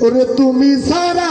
ওরে তুমি সারা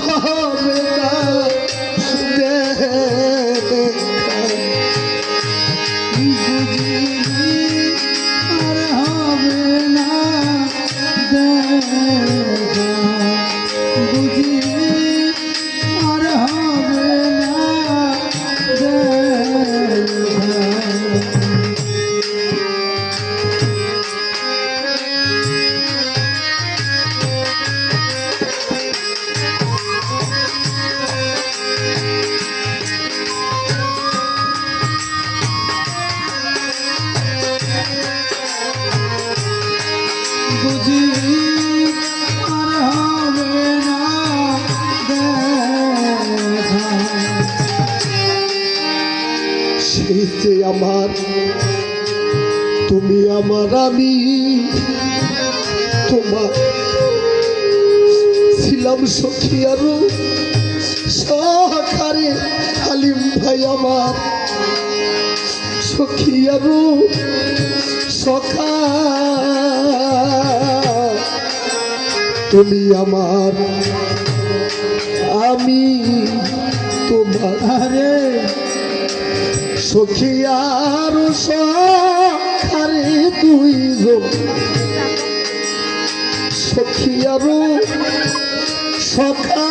আর যে আমার। তুমি আমার, আমি তোমার। ছিলাম সখী আরও সহকারে হালিম ভাই আমার। সখী আরও তুমি আমার, আমি তোমার। সখী আর সখারে তুই সখী আর সখা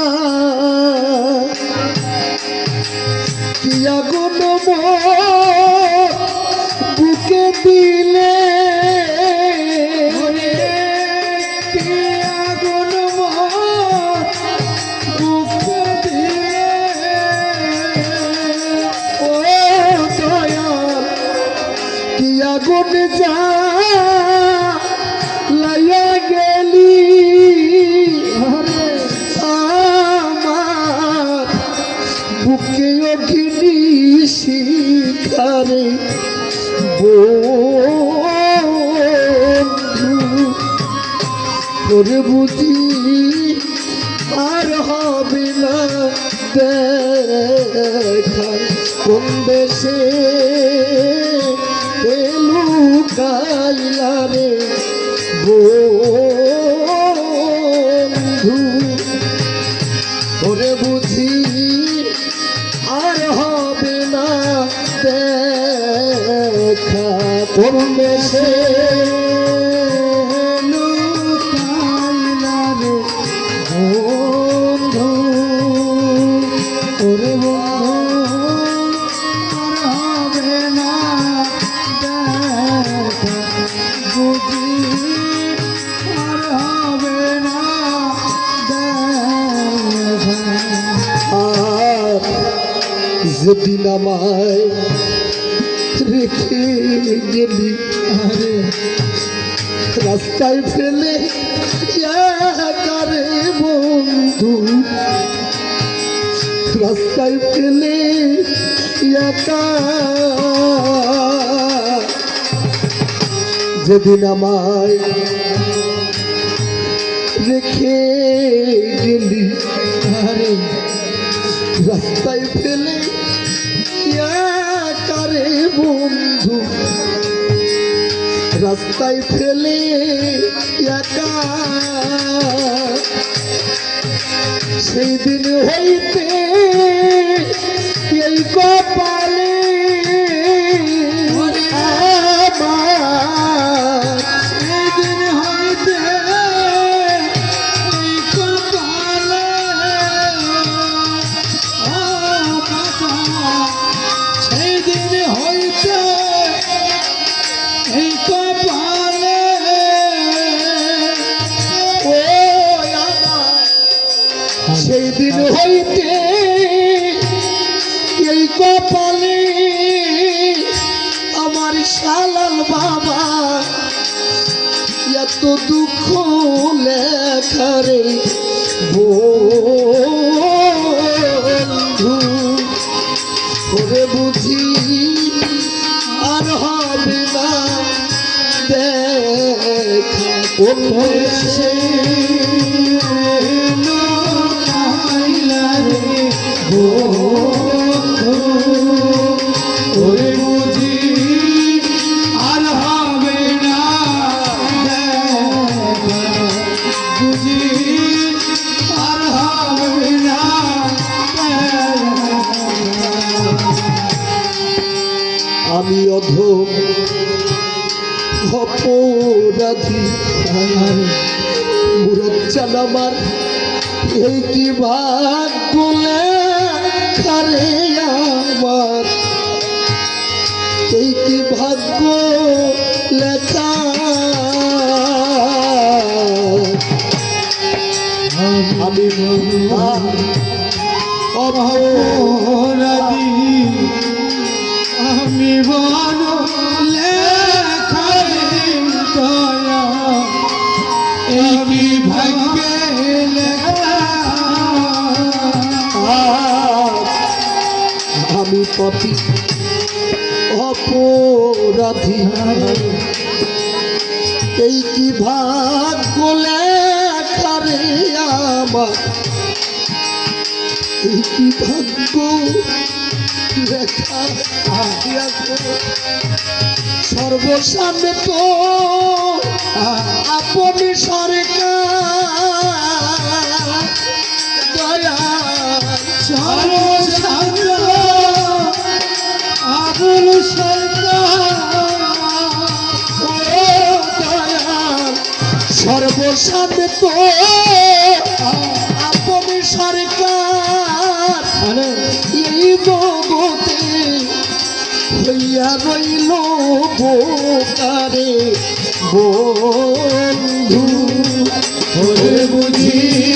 আগুন যা লাইয়া গেলি আমার বুকে অগ্নি শিখারে। বন্ধু বুঝি আর হবে না দেখা। কোন দেশে বন্ধু করে বুঝি আর হবে না দেখা। কোন দেশে যেদিন আমায় রেখে গেলি, আরে রাস্তায় ফেলে একারে বন্ধু। রাস্তায় ফেলে একা। যেদিন আমায় রেখে গেলি, আরে রাস্তায় বন্ধু রাস্তায় ফেলে একা। সেই দিন হইতে এই কপালে সেই দিন হইতে কপালে আমার শালাল বাবা এত দুঃখ লেখারে বন্ধু করে বুঝি আর হবে না দেখা। আমি অধম আমার এই কি ভাগ বলে আমার? এই কি ভাগ্য লেখা আমি অপরাধী। দয়া। এই কি ভাগ্যে আমি পথি অপরাধী। এই কি ভাগ্য লেখারে আমার? এই কি ভাগ্য সর্বসামনে তো আপনি সরকার। দয়া সর্বশান্ত আবুল সরকার। সর্বসামনে তো হইয়া রইল বোকারে। বন্ধু বুঝি